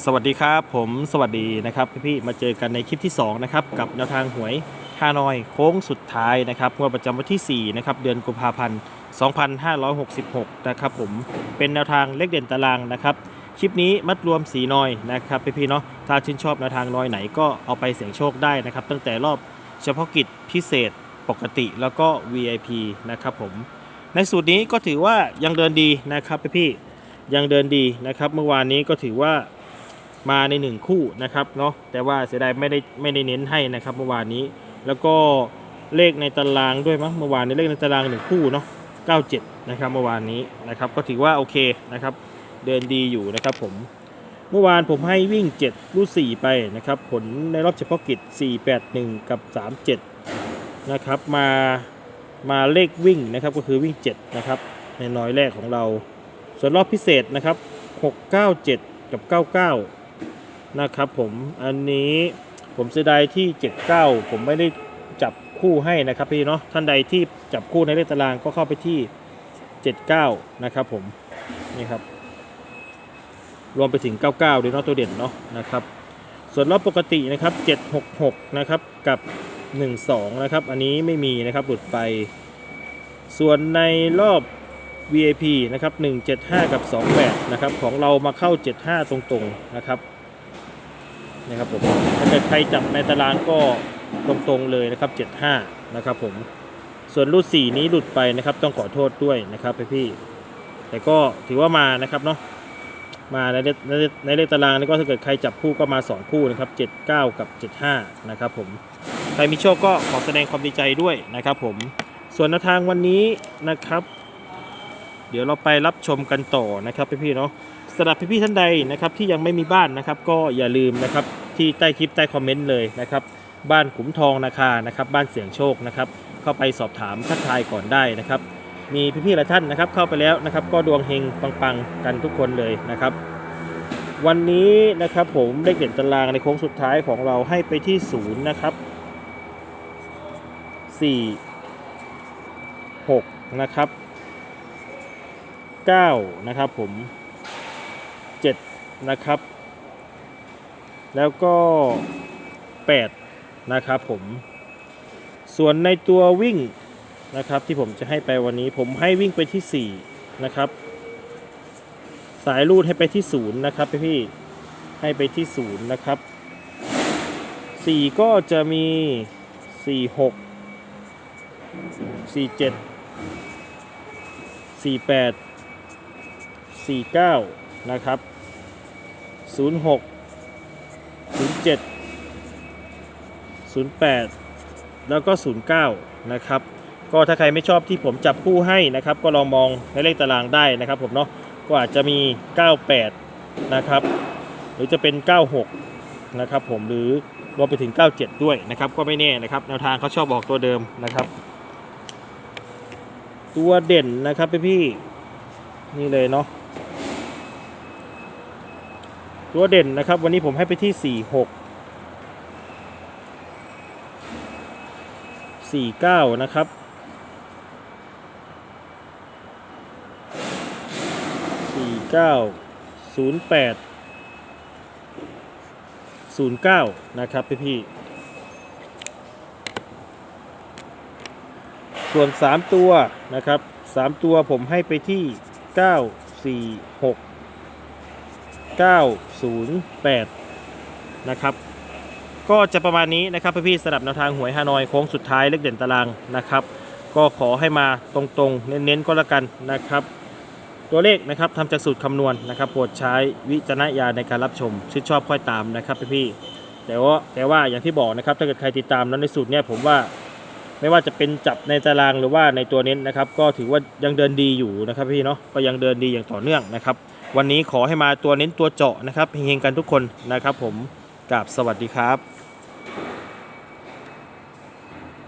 สวัสดีครับ ผมสวัสดีนะครับพี่ๆมาเจอกันในคลิปที่2นะครับกับแนวทางหวยฮานอยโค้งสุดท้ายนะครับงวดประจำวันที่4นะครับเดือนกุมภาพันธ์ 2566 นะครับผมเป็นแนวทางเลขเด่นตารางนะครับคลิปนี้มัดรวมสีนอยนะครับพี่ๆเนาะถ้าชื่นชอบแนวทางนอยไหนก็เอาไปเสี่ยงโชคได้นะครับตั้งแต่รอบเฉพาะกิจพิเศษปกติแล้วก็ VIP นะครับผมในสูตรนี้ก็ถือว่ายังเดินดีนะครับพี่ๆยังเดินดีนะครับเมื่อวานนี้ก็ถือว่า มาในหนึ่งคู่นะครับเนาะแต่ว่าเสียดายไม่ได้ไม่ได้เน้นให้นะครับเมื่อวานนี้ แล้วก็เลขในตารางด้วยมั้งเมื่อวานนี้เลขในตารางหนึ่งคู่เนาะ97 นะครับเมื่อวานนี้นะครับก็ถือว่าโอเคนะครับเดินดีอยู่นะครับผมเมื่อวานผมให้วิ่ง7ลูก4ไปนะครับผลในรอบเฉพาะกิจ 481 กับ 37 นะครับมามาเลขวิ่งนะครับก็คือวิ่ง 7 นะครับในน้อยแรกของเรา ส่วนรอบพิเศษนะครับ 697 กับ 99 นะครับผมอันนี้ผมเสียดายที่ 79 ผมไม่ได้จับคู่ให้นะครับพี่เนาะท่านใดที่จับคู่ในเลขตารางก็เข้าไปที่ 79 นะครับผมนี่ครับรวมไปถึง 99ด้วยเนาะตัวเด่นเนาะนะครับส่วนรอบปกตินะครับ 766 นะครับกับ 12 นะครับ อันนี้ไม่มีนะครับหลุดไป ส่วนในรอบ VIP นะครับ 175 กับ 28 นะครับ ของเรามาเข้า 75 ตรงๆ นะครับ นะครับผมถ้าเกิดใครจับในตารางก็ตรงๆเลยนะครับ 75 นะครับผมส่วนรูด4นี้หลุดไปนะครับ ต้องขอโทษด้วยนะครับพี่ๆแต่ก็ถือว่ามานะครับเนาะมาในเลขในเลขในเลขตารางนี่ก็ถ้าเกิดใครจับคู่ก็มา 2 คู่นะครับ 79 กับ 75 นะครับผมใครมีโชคก็ขอแสดงความดีใจด้วยนะครับผมส่วนแนวทางวันนี้นะครับ เดี๋ยวเราไปรับชมกันต่อนะครับพี่ๆเนาะสำหรับพี่ๆท่านใดนะครับที่ยังไม่มีบ้านนะครับ ก็อย่าลืมนะครับ ที่ใต้คลิปใต้คอมเมนต์เลยนะครับบ้านขุมทองนาคานะครับบ้านเสียงโชคนะครับเข้าไปสอบถามทักทายก่อนได้นะครับ มีพี่ๆหลายท่านนะครับเข้าไปแล้วนะครับก็ดวงเฮงปังๆกันทุกคนเลยนะครับ วันนี้นะครับผมเลขเด่นตารางในโค้งสุดท้ายของเราให้ไปที่ศูนย์นะครับสี่หกนะครับ9นะครับผม7นะครับ แล้วก็ 8 นะครับผม ส่วนในตัววิ่งนะครับที่ผมจะให้ไปวันนี้ผมให้วิ่งไปที่ 4 นะครับ สายรูดให้ไปที่ 0 นะครับพี่ๆให้ไปที่ 0 นะครับ 4 ก็จะมี 4 6 4 7 4 8 49 นะครับ 06 07 08 แล้วก็ 09 นะครับ ก็ถ้าใครไม่ชอบที่ผมจับคู่ให้นะครับ ก็ลองมองในเลขตารางได้นะครับผมเนาะก็อาจจะมี 98 นะครับ หรือจะเป็น 96 นะครับผมหรือรวมไปถึง 97 ด้วยนะครับ ก็ไม่แน่นะครับแนวทางเขาชอบบอกตัวเดิมนะครับ ตัวเด่นนะครับพี่ๆนี่เลยเนาะ ตัวเด่นนะครับ วันนี้ผมให้ไปที่ 4 6 4 9 นะครับ 4 9 0 8 0 9 นะครับพี่พี่ ส่วน 3 ตัวนะครับ 3 ตัวผมให้ไปที่ 9 4 6 908 นะครับ ก็จะประมาณนี้นะครับพี่ๆสำหรับแนวทางหวยฮานอยโค้งสุดท้ายเลขเด่นตารางนะครับ ก็ขอให้มาตรงๆ เน้นๆก็แล้วกันนะครับ ตัวเลขนะครับทำจากสูตรคำนวณนะครับโปรดใช้วิจารณญาณในการรับชมชื่นชอบค่อยตามนะครับพี่ๆแต่ว่าแต่ว่าอย่างที่บอกนะครับถ้าเกิดใครติดตามแล้วในสูตรเนี่ยผมว่าไม่ว่าจะเป็นจับในตารางหรือว่าในตัวเน้นนะครับ ก็ถือว่ายังเดินดีอยู่นะครับพี่เนาะก็ยังเดินดีอย่างต่อเนื่องนะครับ วันนี้ขอให้มาตัวเน้นตัวเจาะนะครับเฮงๆกันทุกคนนะครับผมกราบสวัสดีครับ